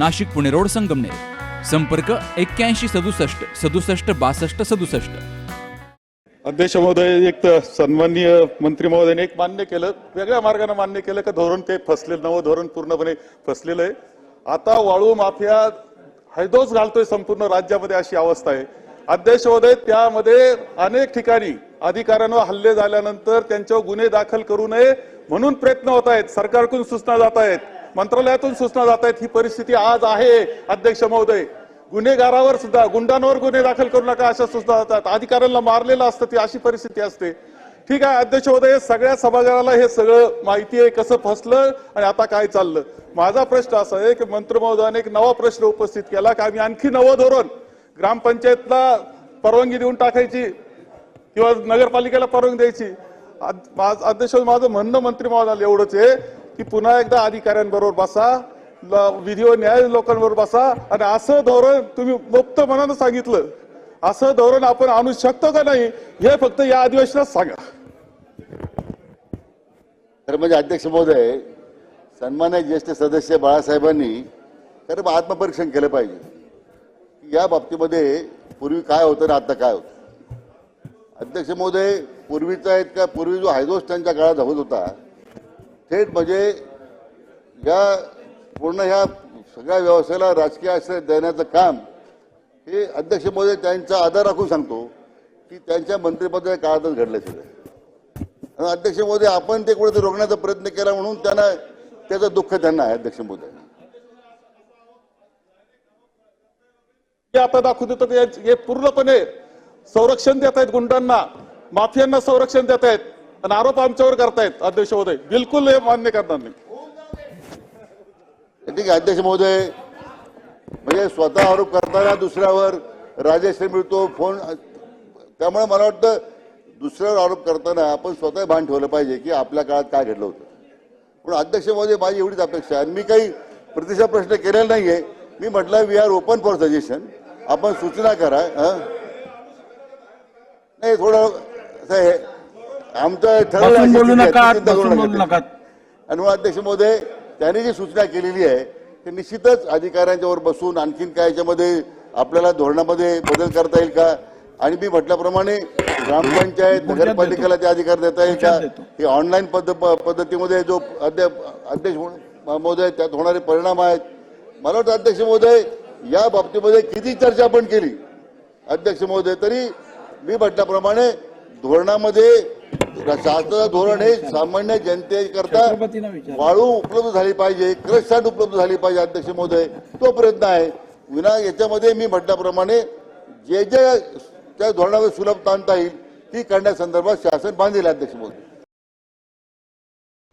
Nashik Pune road Sangamner. संपर्क एक्क्याऐंशी सदुसष्ट सदुसष्ट बासष्ट सदुसष्ट. अध्यक्ष महोदय एक तर सन्माननीय मंत्री महोदयाने एक मान्य केलं वेगळ्या मार्गाने मान्य केलं का धोरण ते फसलेलं नवं धोरण पूर्णपणे फसलेलं आहे. आता वाळू माफिया हैदोस घालतोय संपूर्ण राज्यामध्ये अशी अवस्था आहे. अध्यक्ष महोदय त्यामध्ये अनेक ठिकाणी अधिकाऱ्यांवर हल्ले झाल्यानंतर त्यांच्यावर गुन्हे दाखल करू नये म्हणून प्रयत्न होत आहेत सरकारकडून सूचना जात आहेत. मंत्रालयातून सूचना जात आहेत. ही परिस्थिती आज आहे अध्यक्ष महोदय. गुन्हेगारावर सुद्धा गुंडांवर गुन्हे दाखल करू नका अशा सूचना जातात अधिकाऱ्यांना मारलेलं असतं ती अशी परिस्थिती असते. ठीक आहे अध्यक्ष महोदय सगळ्या सभागृहाला हे सगळं माहिती आहे कसं फसलं आणि आता काय चाललं. माझा प्रश्न असा आहे की मंत्री महोदयाने एक नवा प्रश्न उपस्थित केला की आम्ही आणखी नवं धोरण ग्रामपंचायतला परवानगी देऊन टाकायची किंवा नगरपालिकेला परवानगी द्यायची. अध्यक्ष माझं म्हणणं मंत्री महोदयाला एवढंच आहे की पुन्हा एकदा अधिकाऱ्यांबरोबर बसा विधी व न्याय लोकांबरोबर बसा आणि असं धोरण तुम्ही मुक्त मनानं सांगितलं असं धोरण आपण आणू शकतो का नाही हे फक्त या अधिवेशनात सांगा. तर म्हणजे अध्यक्ष महोदय सन्मान्य ज्येष्ठ सदस्य बाळासाहेबांनी खरं मग आत्मपरीक्षण केलं पाहिजे. या बाबतीमध्ये पूर्वी काय होतं आणि आता काय होतं? अध्यक्ष महोदय पूर्वीचा आहेत का पूर्वी जो हायदोस त्यांच्या काळात होत होता थेट म्हणजे या पूर्ण ह्या सगळ्या व्यवसायाला राजकीय आश्रय देण्याचं काम हे अध्यक्ष महोदय त्यांचा आदर राखून सांगतो की त्यांच्या मंत्रिपदाच्या काळातच घडलं सगळं. अध्यक्ष महोदय आपण ते कुठेतरी रोखण्याचा प्रयत्न केला म्हणून त्यांना त्याचं दुःख त्यांना आहे अध्यक्ष महोदय आता दाखवू देतो हे- हे पूर्णपणे संरक्षण देत आहेत गुंडांना माफियांना संरक्षण देत आहेत. आणि आरोप आमच्यावर करतायत अध्यक्ष महोदय. बिलकुल हे मान्य करणार नाही. ठीक आहे अध्यक्ष महोदय. म्हणजे स्वतः आरोप करताना दुसऱ्यावर राजेश मिळतो फोन त्यामुळे मला वाटतं दुसऱ्यावर आरोप करताना आपण स्वतः भान ठेवलं पाहिजे की आपल्या काळात काय घडलं होतं. पण अध्यक्ष महोदय माझी एवढीच अपेक्षा आहे. आणि मी काही प्रतिसाद प्रश्न केलेला नाहीये. मी म्हटलं we are open for suggestion आपण सूचना करा. हं? नाही थोडं असं आहे, आमचं अशी बोलू नका बोलू मग अध्यक्ष महोदय त्यांनी जी सूचना केलेली आहे ते निश्चितच अधिकाऱ्यांच्यावर बसून आणखीन काय याच्यामध्ये आपल्याला धोरणामध्ये बदल करता येईल का? आणि मी म्हटल्याप्रमाणे ग्रामपंचायत नगरपालिकेला ते अधिकार देता येईल का. हे ऑनलाईन पद्ध पद्धतीमध्ये जो अध्यक्ष अध्यक्ष महोदय त्यात होणारे परिणाम आहेत. मला वाटतं अध्यक्ष महोदय या बाबतीमध्ये किती चर्चा आपण केली? अध्यक्ष महोदय तरी मी म्हटल्याप्रमाणे धोरणामध्ये शासनाचं धोरण हे सामान्य जनतेकरता. वाळू उपलब्ध झाली पाहिजे क्रशसाट उपलब्ध झाली पाहिजे अध्यक्ष महोदय. तो प्रयत्न आहे. विना याच्यामध्ये मी म्हटल्याप्रमाणे जे जे त्या धोरणावर सुलभता आणता येईल ती करण्यासंदर्भात शासन बांधील अध्यक्ष महोदय.